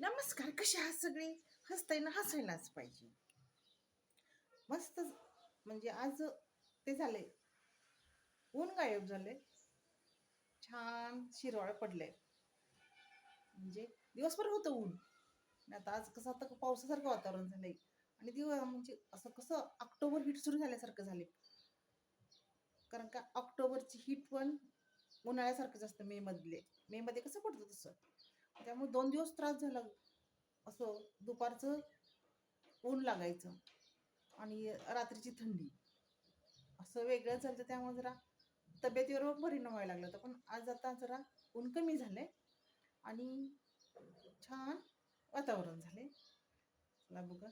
नमस्कार कसे आहात सगळे? हसताय ना हसायलाच पाहिजे. मस्त म्हणजे आज ते झाले ऊन गायब झाले छान शिरवाळ पडले म्हणजे दिवसभर होतं ऊन. नाही आता आज कसं आता पावसासारखं वातावरण झालंय. आणि दिवस म्हणजे असं कसं ऑक्टोबर हीट सुरू झाल्यासारखं झाले कारण का ऑक्टोबरची हीट पण उन्हाळ्यासारखंच असतं मे मधले मे मध्ये कसं पडतं तसं? त्यामुळे दोन दिवस त्रास झाला. असं दुपारचं ऊन लागायचं आणि रात्रीची थंडी. असं वेगळं चालतं त्यामुळे जरा तब्येतीवर परिणाम व्हायला लागला होता. पण आज आता जरा ऊन कमी झालंय आणि छान वातावरण झाले चला बघा.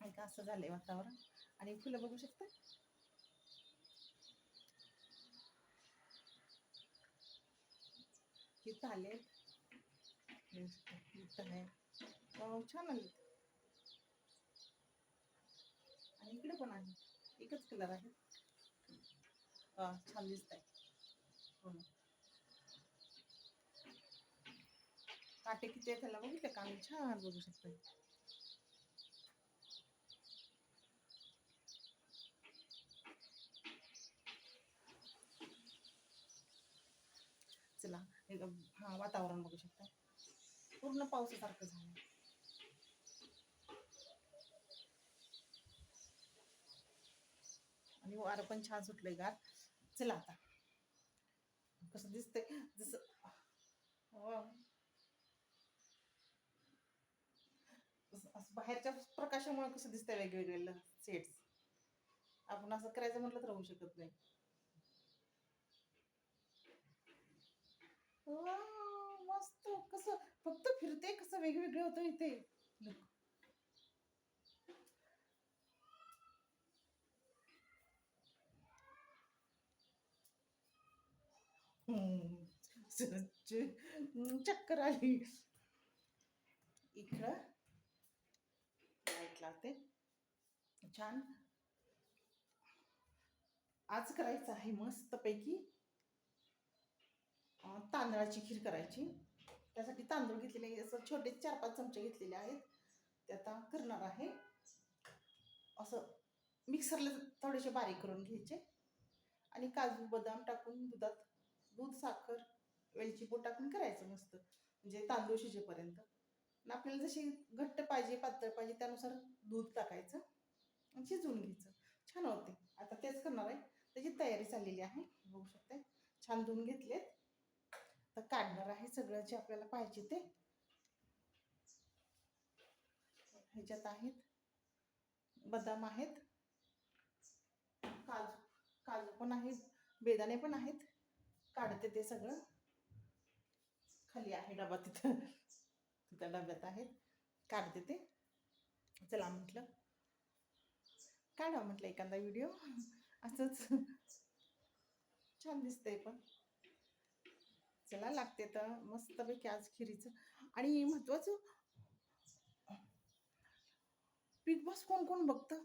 ऐका असं आहे वातावरण. आणि फुलं बघू शकता? इथं आले आहे छान आले. आणि इकडे पण आहे. एकच कलर आहे. हा छान दिसत आहे हो काटे किती आहे त्याला बघितलं का? आम्ही छान बघू शकतो चला हा वातावरण बघू शकता. पूर्ण पावसासारखं झालं आणि वारं पण छान सुटलंय गार. चला आता. कसं दिसतंय? जसं असं बाहेरच्या प्रकाशामुळे कसं दिसतंय वेगवेगळे सेट्स आपण असं करायचं म्हटलं तर होऊ शकत नाही. मस्त. कसं फक्त फिरते कसं वेगवेगळे होतं इथे. चक्कर आली. इकडं. लाइट लावते. छान. आज करायचं आहे मस्तपैकी. पैकी तांदळाची खीर करायची. त्यासाठी तांदूळ घेतलेले असं छोटे चार पाच चमचे घेतलेले आहेत. ते आता करणार आहे. असं मिक्सरला थोडेसे बारीक करून घ्यायचे. आणि काजू बदाम टाकून दुधात दूध साखर वेलची पूड टाकून करायचं मस्त. म्हणजे तांदूळ शिजेपर्यंत. आणि आपल्याला जशी घट्ट पाहिजे पातळ पाहिजे त्यानुसार दूध टाकायचं आणि शिजवून घ्यायचं. छान होते. आता तेच करणार आहे. त्याची तयारी चाललेली आहे. बघू शकते छान धुवून घेतलेत. आता काढणार आहे सगळं जे आपल्याला पाहिजे ते. ह्याच्यात आहेत. बदाम आहेत. काजू काजू पण आहेत. बेदाणे पण आहेत. काढते ते सगळं. खाली आहे डबा तिथं. तिथं डब्यात आहेत. काढते ते. चला म्हटलं. काढा म्हटलं एखादा व्हिडिओ. असंच. छान दिसतंय पण. चला लागते तर मस्तपैकी आज खिरीचं. आणि महत्वाचं बिग बॉस कोण कोण बघतं?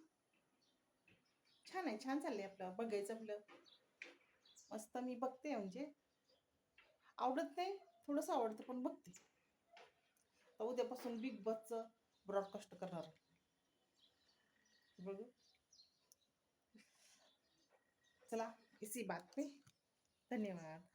छान आहे छान चाललंय आपलं बघायचं आपलं. मस्त मी बघते म्हणजे. आवडत नाही थोडंसं आवडतं पण बघते. तर उद्यापासून बिग बॉसचं ब्रॉडकास्ट करणार. बघू. चला इसी बात पे. धन्यवाद.